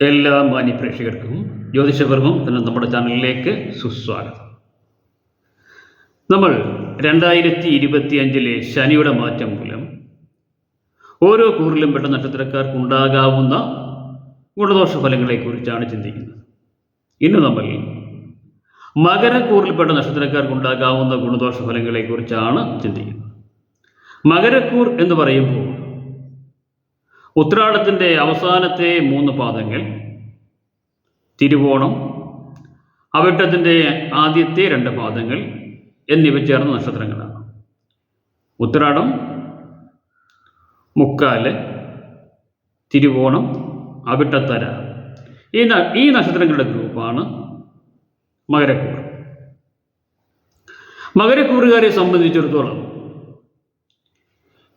എല്ലാ മാന്യ പ്രേക്ഷകർക്കും ജ്യോതിഷപർമ്മം എന്ന നമ്മുടെ ചാനലിലേക്ക് സുസ്വാഗതം. നമ്മൾ രണ്ടായിരത്തി ഇരുപത്തി അഞ്ചിലെ ശനിയുടെ മാറ്റം മൂലം ഓരോ കൂറിലും പെട്ട നക്ഷത്രക്കാർക്ക് ഉണ്ടാകാവുന്ന ഗുണദോഷ ഫലങ്ങളെക്കുറിച്ചാണ് ചിന്തിക്കുന്നത്. ഇന്ന് നമ്മൾ മകരക്കൂറിൽപ്പെട്ട നക്ഷത്രക്കാർക്ക് ഉണ്ടാകാവുന്ന ഗുണദോഷ ഫലങ്ങളെക്കുറിച്ചാണ് ചിന്തിക്കുന്നത്. മകരക്കൂർ എന്ന് പറയുമ്പോൾ ഉത്രാടത്തിന്റെ അവസാനത്തെ മൂന്ന് പാദങ്ങൾ തിരുവോണം അവിട്ടത്തിന്റെ ആദ്യത്തെ രണ്ട് പാദങ്ങൾ എന്നിവ ചേർന്ന നക്ഷത്രങ്ങളാണ്. ഉത്രാടം മുക്കാൽ തിരുവോണം അവിട്ടത്തര. ഈ ഈ നക്ഷത്രങ്ങളുടെ ഗ്രൂപ്പാണ് മകരക്കൂർ മകരക്കൂറുകാരെ സംബന്ധിച്ചിടത്തോളം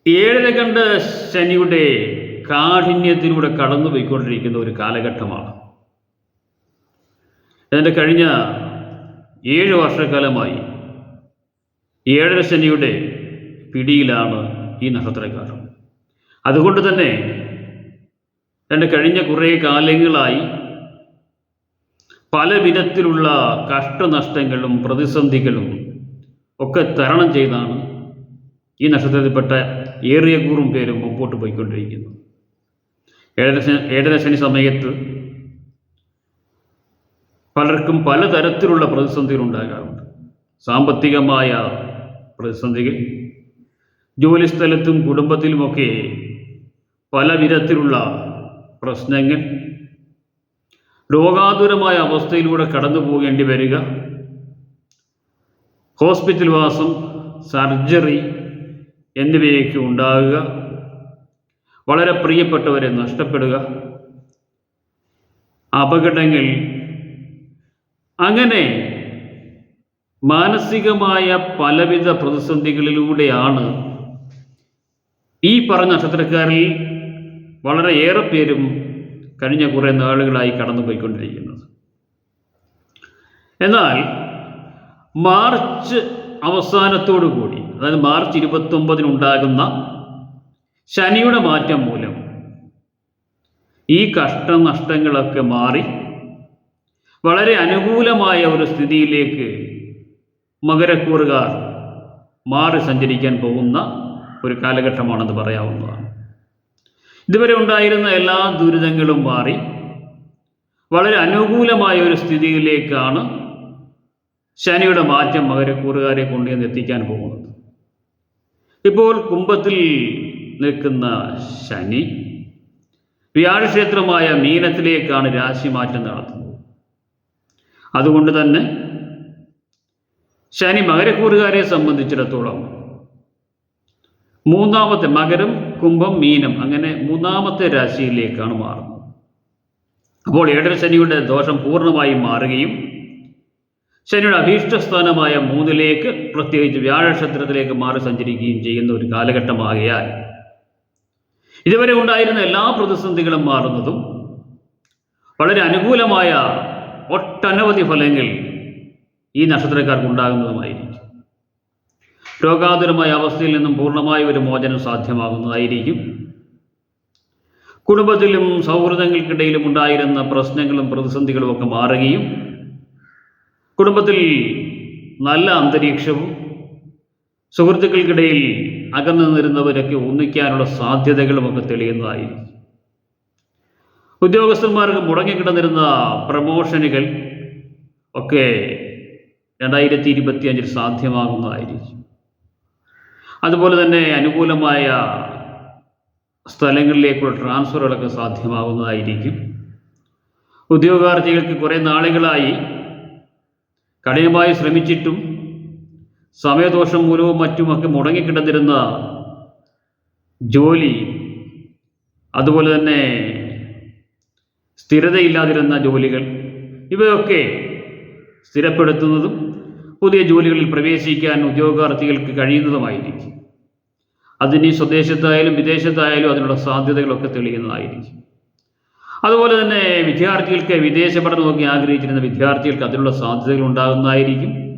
ഏഴര കണ്ട് ശനിയുടെ കാഠിന്യത്തിലൂടെ കടന്നു പോയിക്കൊണ്ടിരിക്കുന്ന ഒരു കാലഘട്ടമാണ്. അതിന്റെ കഴിഞ്ഞ ഏഴ് വർഷക്കാലമായി ഏഴര ശനിയുടെ പിടിയിലാണ് ഈ നക്ഷത്രക്കാർ. അതുകൊണ്ട് തന്നെ എന്റെ കഴിഞ്ഞ കുറേ കാലങ്ങളായി പല വിധത്തിലുള്ള കഷ്ടനഷ്ടങ്ങളും പ്രതിസന്ധികളും ഒക്കെ തരണം ചെയ്താണ് ഈ നക്ഷത്രത്തിൽപ്പെട്ട ഏറിയ കൂറും പേരും മുമ്പോട്ട് പോയിക്കൊണ്ടിരിക്കുന്നു ഏഴര സമയത്ത് പലർക്കും പലതരത്തിലുള്ള പ്രതിസന്ധികൾ ഉണ്ടാകാറുണ്ട്. സാമ്പത്തികമായ പ്രതിസന്ധികൾ ജോലിസ്ഥലത്തും കുടുംബത്തിലുമൊക്കെ പല വിധത്തിലുള്ള പ്രശ്നങ്ങൾ രോഗാതുരമായ അവസ്ഥയിലൂടെ കടന്നു പോകേണ്ടി വരിക ഹോസ്പിറ്റൽ വാസം സർജറി എന്നിവയൊക്കെ ഉണ്ടാകുക വളരെ പ്രിയപ്പെട്ടവരെ നഷ്ടപ്പെടുക അപകടങ്ങൾ അങ്ങനെ മാനസികമായ പലവിധ പ്രതിസന്ധികളിലൂടെയാണ് ഈ പറഞ്ഞ നക്ഷത്രക്കാരിൽ വളരെ ഏറെ പേരും കഴിഞ്ഞ കുറേ നാളുകളായി കടന്നുപോയിക്കൊണ്ടിരിക്കുന്നത്. എന്നാൽ മാർച്ച് അവസാനത്തോടു കൂടി അതായത് മാർച്ച് ഇരുപത്തൊമ്പതിനുണ്ടാകുന്ന ശനിയുടെ മാറ്റം മൂലം. ഈ കഷ്ടനഷ്ടങ്ങളൊക്കെ മാറി വളരെ അനുകൂലമായ ഒരു സ്ഥിതിയിലേക്ക് മകരക്കൂറുകാർ മാറി സഞ്ചരിക്കാൻ പോകുന്ന ഒരു കാലഘട്ടമാണെന്ന് പറയാവുന്നതാണ്. ഇതുവരെ ഉണ്ടായിരുന്ന എല്ലാ ദുരിതങ്ങളും മാറി വളരെ അനുകൂലമായ ഒരു സ്ഥിതിയിലേക്കാണ് ശനിയുടെ മാറ്റം മകരക്കൂറുകാരെ കൊണ്ടുവന്ന് എത്തിക്കാൻ പോകുന്നത്. ഇപ്പോൾ കുംഭത്തിൽ നിൽക്കുന്ന ശനി വ്യാഴക്ഷേത്രമായ മീനത്തിലേക്കാണ് രാശിമാറ്റം നടത്തുന്നത്. അതുകൊണ്ട് തന്നെ ശനി മകരക്കൂറുകാരെ സംബന്ധിച്ചിടത്തോളം മൂന്നാമത്തെ മകരം കുംഭം മീനം അങ്ങനെ മൂന്നാമത്തെ രാശിയിലേക്കാണ് മാറുന്നത്. അപ്പോൾ ഏഴര ശനിയുടെ ദോഷം പൂർണമായും മാറുകയും ശനിയുടെ അഭീഷ്ടസ്ഥാനമായ മൂന്നിലേക്ക് പ്രത്യേകിച്ച് വ്യാഴക്ഷേത്രത്തിലേക്ക് മാറി സഞ്ചരിക്കുകയും ചെയ്യുന്ന ഒരു കാലഘട്ടമാകയാൽ ഇതുവരെ ഉണ്ടായിരുന്ന എല്ലാ പ്രതിസന്ധികളും മാറുന്നതും വളരെ അനുകൂലമായ ഒട്ടനവധി ഫലങ്ങൾ ഈ നക്ഷത്രക്കാർക്ക് ഉണ്ടാകുന്നതുമായിരിക്കും. രോഗാതുരമായ അവസ്ഥയിൽ നിന്നും പൂർണമായ ഒരു മോചനം സാധ്യമാകുന്നതായിരിക്കും. കുടുംബത്തിലും സൗഹൃദങ്ങൾക്കിടയിലും ഉണ്ടായിരുന്ന പ്രശ്നങ്ങളും പ്രതിസന്ധികളും ഒക്കെ മാറുകയും കുടുംബത്തിൽ നല്ല അന്തരീക്ഷവും സുഹൃത്തുക്കൾക്കിടയിൽ അകന്നു നിന്നിരുന്നവരൊക്കെ ഒന്നിക്കാനുള്ള സാധ്യതകളുമൊക്കെ തെളിയുന്നതായിരിക്കും ഉദ്യോഗസ്ഥന്മാർക്ക് മുടങ്ങിക്കിടന്നിരുന്ന പ്രമോഷനുകൾ ഒക്കെ രണ്ടായിരത്തി ഇരുപത്തി അഞ്ചിൽ സാധ്യമാകുന്നതായിരിക്കും അതുപോലെ തന്നെ അനുകൂലമായ സ്ഥലങ്ങളിലേക്കുള്ള ട്രാൻസ്ഫറുകളൊക്കെ സാധ്യമാകുന്നതായിരിക്കും ഉദ്യോഗാർത്ഥികൾക്ക് കുറേ നാളുകളായി കഠിനമായി ശ്രമിച്ചിട്ടും സമയദോഷം മൂലവും മറ്റുമൊക്കെ മുടങ്ങിക്കിടന്നിരുന്ന ജോലി അതുപോലെ തന്നെ സ്ഥിരതയില്ലാതിരുന്ന ജോലികൾ ഇവയൊക്കെ സ്ഥിരപ്പെടുത്തുന്നതും പുതിയ ജോലികളിൽ പ്രവേശിക്കാൻ ഉദ്യോഗാർത്ഥികൾക്ക് കഴിയുന്നതുമായിരിക്കും. അതിന് സ്വദേശത്തായാലും വിദേശത്തായാലും അതിനുള്ള സാധ്യതകളൊക്കെ തെളിയുന്നതായിരിക്കും. അതുപോലെ തന്നെ വിദ്യാർത്ഥികൾക്ക് വിദേശ പഠനമൊക്കെ ആഗ്രഹിച്ചിരുന്ന വിദ്യാർത്ഥികൾക്ക് അതിനുള്ള സാധ്യതകൾ ഉണ്ടാകുന്നതായിരിക്കും.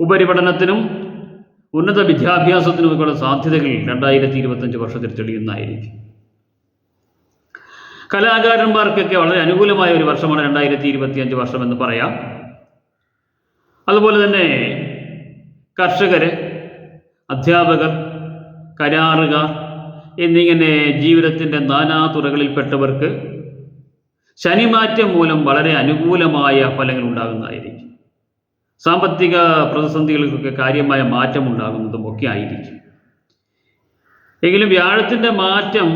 ഉപരിപഠനത്തിനും ഉന്നത വിദ്യാഭ്യാസത്തിനുമൊക്കെയുള്ള സാധ്യതകൾ രണ്ടായിരത്തി ഇരുപത്തഞ്ച് വർഷത്തിൽ തെളിയുന്നതായിരിക്കും. കലാകാരന്മാർക്കൊക്കെ വളരെ അനുകൂലമായ ഒരു വർഷമാണ് രണ്ടായിരത്തി ഇരുപത്തിയഞ്ച് വർഷം എന്ന് പറയാം. അതുപോലെ തന്നെ കർഷകർ അധ്യാപകർ കരാറുകാർ എന്നിങ്ങനെ ജീവിതത്തിന്റെ നാനാ തുറകളിൽപ്പെട്ടവർക്ക് ശനിമാറ്റം മൂലം വളരെ അനുകൂലമായ ഫലങ്ങൾ ഉണ്ടാകുന്നതായിരിക്കും. സാമ്പത്തിക പ്രതിസന്ധികൾക്കൊക്കെ കാര്യമായ മാറ്റം ഉണ്ടാകുന്നതും ഒക്കെ ആയിരിക്കും. എങ്കിലും വ്യാഴത്തിന്റെ മാറ്റം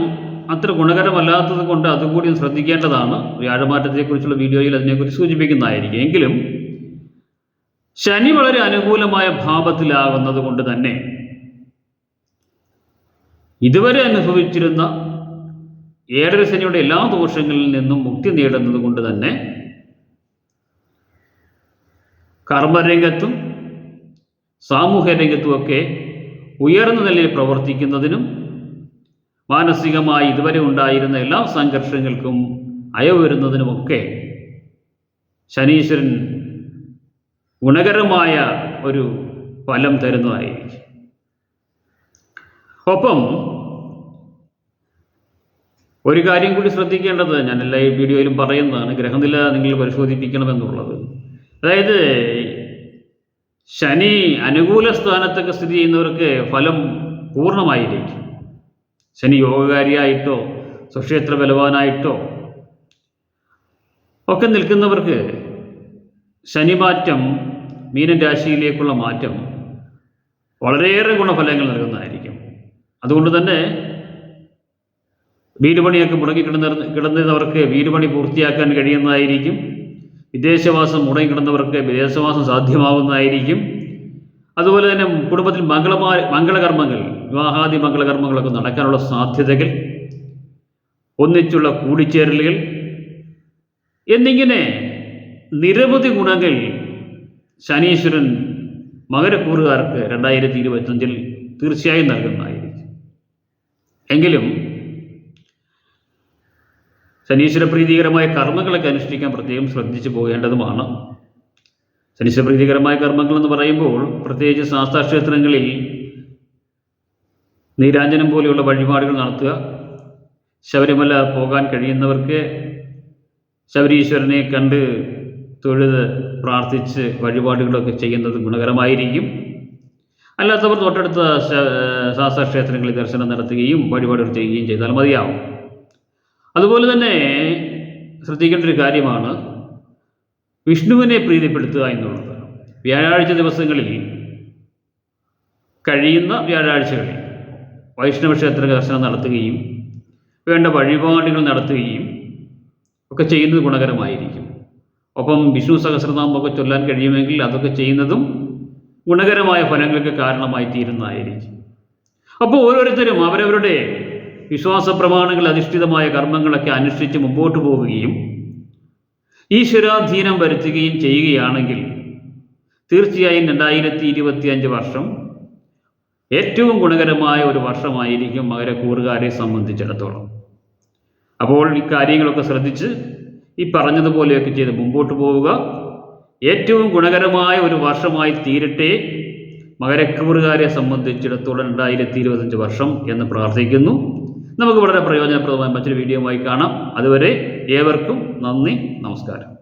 അത്ര ഗുണകരമല്ലാത്തത് കൊണ്ട് അതുകൂടി ശ്രദ്ധിക്കേണ്ടതാണ്. വ്യാഴമാറ്റത്തെക്കുറിച്ചുള്ള വീഡിയോയിൽ അതിനെക്കുറിച്ച് സൂചിപ്പിക്കുന്നതായിരിക്കും. എങ്കിലും ശനി വളരെ അനുകൂലമായ ഭാവത്തിലാകുന്നത് കൊണ്ട് തന്നെ ഇതുവരെ അനുഭവിച്ചിരുന്ന ഏഴര ശനിയുടെ എല്ലാ ദോഷങ്ങളിൽ നിന്നും മുക്തി നേടുന്നത് കൊണ്ട് തന്നെ കർമ്മരംഗത്തും സാമൂഹ്യ രംഗത്തുമൊക്കെ ഉയർന്ന നിലയിൽ പ്രവർത്തിക്കുന്നതിനും മാനസികമായി ഇതുവരെ ഉണ്ടായിരുന്ന എല്ലാ സംഘർഷങ്ങൾക്കും അയവരുന്നതിനുമൊക്കെ ശനീശ്വരൻ ഗുണകരമായ ഒരു ഫലം തരുന്നതായിരിക്കും. ഒപ്പം ഒരു കാര്യം കൂടി ശ്രദ്ധിക്കേണ്ടത് ഞാൻ എല്ലാ വീഡിയോയിലും പറയുന്നതാണ് ഗ്രഹനില നിങ്ങൾ പരിശോധിപ്പിക്കണമെന്നുള്ളത്. അതായത് ശനി അനുകൂല സ്ഥാനത്തൊക്കെ സ്ഥിതി ചെയ്യുന്നവർക്ക് ഫലം പൂർണമായിരിക്കും. ശനി യോഗകാരിയായിട്ടോ സുക്ഷേത്ര ബലവാനായിട്ടോ ഒക്കെ നിൽക്കുന്നവർക്ക് ശനിമാറ്റം മീനൻ രാശിയിലേക്കുള്ള മാറ്റം വളരെയേറെ ഗുണഫലങ്ങൾ നൽകുന്നതായിരിക്കും. അതുകൊണ്ട് തന്നെ വീടുപണിയൊക്കെ മുടങ്ങി കിടന്ന കിടന്നിരുന്നവർക്ക് വീടുപണി പൂർത്തിയാക്കാൻ കഴിയുന്നതായിരിക്കും. വിദേശവാസം മുടങ്ങിക്കിടന്നവർക്ക് വിദേശവാസം സാധ്യമാകുന്നതായിരിക്കും അതുപോലെ തന്നെ കുടുംബത്തിൽ മംഗളമായ മംഗളകർമ്മങ്ങൾ വിവാഹാദി മംഗളകർമ്മങ്ങളൊക്കെ നടക്കാനുള്ള സാധ്യതകൾ ഒന്നിച്ചുള്ള കൂടിച്ചേരലുകൾ എന്നിങ്ങനെ നിരവധി ഗുണങ്ങൾ ശനീശ്വരൻ മകരക്കൂറുകാർക്ക് രണ്ടായിരത്തി ഇരുപത്തഞ്ചിൽ തീർച്ചയായും നൽകുന്നതായിരിക്കും. എങ്കിലും ശനീശ്വര പ്രീതികരമായ കർമ്മങ്ങളൊക്കെ അനുഷ്ഠിക്കാൻ പ്രത്യേകം ശ്രദ്ധിച്ചു പോകേണ്ടതുമാണ്. ശനീശ്വര പ്രീതികരമായ കർമ്മങ്ങൾ എന്ന് പറയുമ്പോൾ പ്രത്യേകിച്ച് ശാസ്താക്ഷേത്രങ്ങളിൽ നീരാഞ്ജനം പോലെയുള്ള വഴിപാടുകൾ നടത്തുക ശബരിമല പോകാൻ കഴിയുന്നവർക്ക് ശബരീശ്വരനെ കണ്ട് തൊഴുത് പ്രാർത്ഥിച്ച് വഴിപാടുകളൊക്കെ ചെയ്യുന്നത് ഗുണകരമായിരിക്കും. അല്ലാത്തവർ തൊട്ടടുത്ത ശാസ്ത്രക്ഷേത്രങ്ങളിൽ ദർശനം നടത്തുകയും വഴിപാടുകൾ ചെയ്യുകയും ചെയ്താൽ മതിയാവും. അതുപോലെ തന്നെ ശ്രദ്ധിക്കേണ്ട ഒരു കാര്യമാണ് വിഷ്ണുവിനെ പ്രീതിപ്പെടുത്തുക എന്നുള്ളത്. വ്യാഴാഴ്ച ദിവസങ്ങളിൽ കഴിയുന്ന വ്യാഴാഴ്ചകളിൽ വൈഷ്ണവ ക്ഷേത്ര ദർശനം നടത്തുകയും വേണ്ട വഴിപാടുകൾ നടത്തുകയും ഒക്കെ ചെയ്യുന്നത് ഗുണകരമായിരിക്കും. ഒപ്പം വിഷ്ണു സഹസ്രനാമൊക്കെ ചൊല്ലാൻ കഴിയുമെങ്കിൽ അതൊക്കെ ചെയ്യുന്നതും ഗുണകരമായ ഫലങ്ങൾക്ക് കാരണമായി തീരുന്നതായിരിക്കും അപ്പോൾ ഓരോരുത്തരും അവരവരുടെ വിശ്വാസ പ്രമാണങ്ങൾ അധിഷ്ഠിതമായ കർമ്മങ്ങളൊക്കെ അനുഷ്ഠിച്ച് മുമ്പോട്ട് പോവുകയും ഈശ്വരാധീനം വരുത്തുകയും ചെയ്യുകയാണെങ്കിൽ തീർച്ചയായും രണ്ടായിരത്തി ഇരുപത്തി അഞ്ച് വർഷം ഏറ്റവും ഗുണകരമായ ഒരു വർഷമായിരിക്കും മകരക്കൂറുകാരെ സംബന്ധിച്ചിടത്തോളം. അപ്പോൾ ഈ ശ്രദ്ധിച്ച് ഈ പറഞ്ഞതുപോലെയൊക്കെ ചെയ്ത് മുമ്പോട്ട് പോവുക. ഏറ്റവും ഗുണകരമായ ഒരു വർഷമായി തീരട്ടെ. മകരക്കൂറുകാരെ സംബന്ധിച്ചിടത്തോളം രണ്ടായിരത്തി ഇരുപത്തഞ്ച് വർഷം എന്ന് പ്രാർത്ഥിക്കുന്നു. നമുക്ക് വളരെ പ്രയോജനപ്രദമായ മറ്റൊരു വീഡിയോയുമായി കാണാം. അതുവരെ ഏവർക്കും നന്ദി നമസ്കാരം.